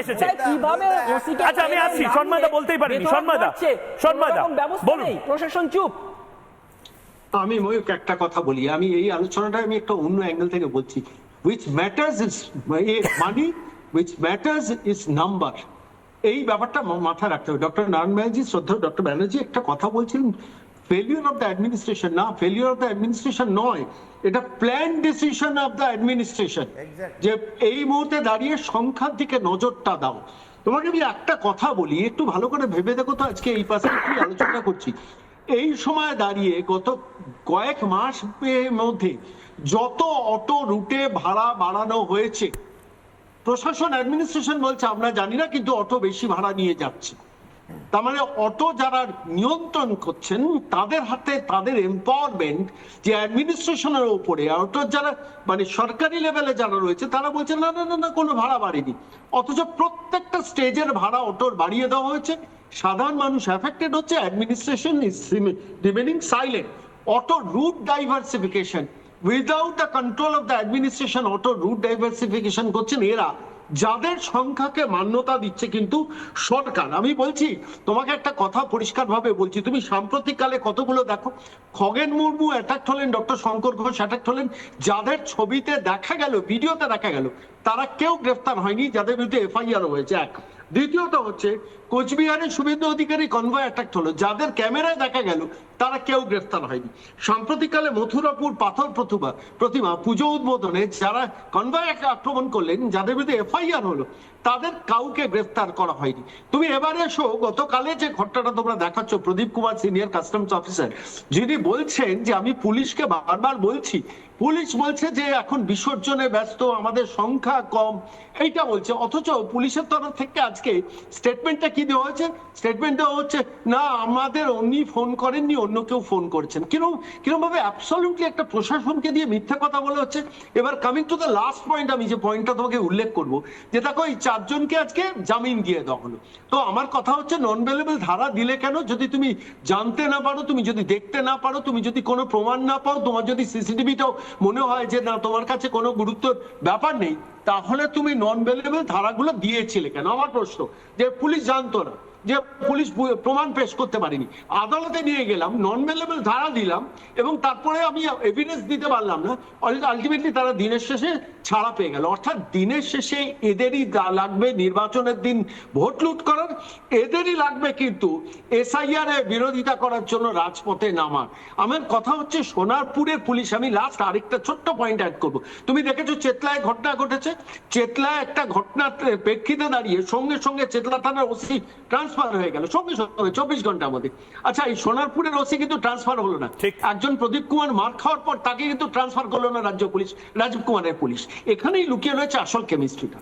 এসেছে। কীভাবে আচ্ছা, আমি আসছি। সন্মাদা বলতেই পারেনি। সন্মাদা, সন্মাদা, বলুন। প্রশাসন চুপ। আমি ময়ূক একটা কথা বলি। আমি এই আলোচনাটা আমি একটা অন্য অ্যাঙ্গেল থেকে বলছি। Which matters is money which matters is number এই ব্যাপারটা মাথায় রাখতে হবে। ডক্টর নারায়ণ ব্যানার্জি শ্রদ্ধা ডক্টর ব্যানার্জি একটা কথা বলছিলেন। ফেলিওর অফ দ্য অ্যাডমিনিস্ট্রেশন না ফেলিওর অফ দ্য অ্যাডমিনিস্ট্রেশন নয় এটা plan decision of the administration যে এই মুহূর্তে দাঁড়িয়ে সংখ্যার দিকে নজরটা দাও। তোমাকে আমি একটা কথা বলি একটু ভালো করে ভেবে দেখো তো আজকে এই পাশে কি আলোচনা করছি। এই সময় দাঁড়িয়ে গত কয়েক মাস মধ্যে যত অটো রুটে ভাড়া বাড়ানো হয়েছে প্রশাসন অ্যাডমিনিস্ট্রেশন বলছে আমরা জানি না কিন্তু অটো বেশি ভাড়া নিয়ে যাচ্ছে। তার মানে অটো যারা নিয়ন্ত্রণ করছেন, তাদের হাতে তাদের এম্পাওয়ারমেন্ট যে অ্যাডমিনিস্ট্রেশনের উপরে অটো যারা মানে সরকারি লেভেলে যারা রয়েছে, তারা বলছে, না না না না, কোনো ভাড়া বাড়েনি। অথচ প্রত্যেকটা স্টেজের ভাড়া অটোর বাড়িয়ে দেওয়া হয়েছে। সাধারণ মানুষ অ্যাফেক্টেড হচ্ছে administration is remaining silent auto route diversification without the control of the administration auto route diversification করছেন এরা। যাদের সংখ্যাকে মান্যতা দিচ্ছে কিন্তু সরকার। আমি বলছি, তোমাকে একটা কথা পরিষ্কারভাবে বলছি। তুমি সাম্প্রতিককালে কতগুলো দেখো? খগেন মুর্মু, অ্যাটাক হলেন ডক্টর শঙ্কর ঘোষ, অ্যাটাক হলেন যাদের ছবিতে দেখা গেল, ভিডিওতে দেখা গেল, তারা কেউ গ্রেফতার হয়নি, যাদের বিরুদ্ধে এফআইআর হয়েছে, এক। দ্বিতীয়ত হচ্ছে কোচবিহারে শুভেন্দু অধিকারী কনভয় অ্যাটাক হলো, যাদের ক্যামেরায় দেখা গেল তারা কেউ গ্রেফতার হয়নি। সাম্প্রতিককালে মথুরাপুর পাথর প্রতিমা প্রতিমা পুজো উদ্বোধনে যারা কনভয় আক্রমণ করলেন, যাদের বিরুদ্ধে এফআইআর হলো, তাদের কাউকে গ্রেফতার করা হয়নি। তুমি এবারে এসো, গতকালে যে ঘটনাটা তোমরা দেখাচ্ছ, Pradeep Kumar senior customs officer যিনি বলছেন যে আমি পুলিশকে বারবার বলছি, পুলিশ বলছে যে এখন বিসর্জনে ব্যস্ত, আমাদের সংখ্যা কম, এইটা বলছে। অথচ পুলিশের তরফ থেকে আজকে স্টেটমেন্টটা কি দেওয়া হয়েছে? স্টেটমেন্ট দেওয়া হচ্ছে, না, আমাদের উনি ফোন করেননি অন্য কেউ ফোন করেছেন। কীরকম কীরকম ভাবে অ্যাবসলিউটলি একটা প্রশাসনকে দিয়ে মিথ্যা কথা বলা হচ্ছে। এবার coming to the last point আমি যে পয়েন্টটা তোমাকে উল্লেখ করব, যে দেখো এই চারজনকে আজকে জামিন দিয়ে দেওয়া তো আমার কথা হচ্ছে নন ভেলেবল ধারা দিলে কেন? যদি তুমি জানতে না পারো, তুমি যদি দেখতে না পারো, তুমি যদি কোনো প্রমাণ না পাও, তোমার যদি সিসিটিভিটাও মনে হয় যে না, তোমার কাছে কোনো গুরুত্ব ব্যাপার নেই, তাহলে তুমি নন ভেলেবল ধারাগুলো দিয়েছিলে কেন? আমার প্রশ্ন, যে পুলিশ জানতো না। যে পুলিশ প্রমাণ পেশ করতে পারেনি। আদালতে নিয়ে গেলাম নন ভেলেবল ধারা দিলাম, এবং তারপরে আমি এভিডেন্স দিতে পারলাম না। আলটিমেটলি তারা দিনের শেষে ছাড়া পেয়ে গেল। অর্থাৎ দিনের শেষে এদেরই লাগবে নির্বাচনের দিন ভোট লুট করার, এদেরই লাগবে কিন্তু এসআইআর এর বিরোধিতা করার জন্য রাজপথে নামার আমার কথা হচ্ছে, সোনারপুরের পুলিশ, আমি লাস্ট আরেকটা ছোট্ট পয়েন্ট অ্যাড করব। তুমি দেখেছ চেতলায় ঘটনা ঘটেছে? চেতলায় একটা ঘটনার প্রেক্ষিতে দাঁড়িয়ে সঙ্গে সঙ্গে চেতলা থানার ওসি ট্রান্সফার হয়ে গেল। সঙ্গে সঙ্গে চব্বিশ ঘণ্টার মধ্যে আচ্ছা এই সোনারপুরের ওসি কিন্তু ট্রান্সফার হলো না। ঠিক। একজন প্রদীপ কুমার মার খাওয়ার পর তাকে কিন্তু ট্রান্সফার করল না রাজ্য পুলিশ রাজীব কুমারের পুলিশ। এখানেই লুকিয়ে রয়েছে আসল কেমিস্ট্রিটা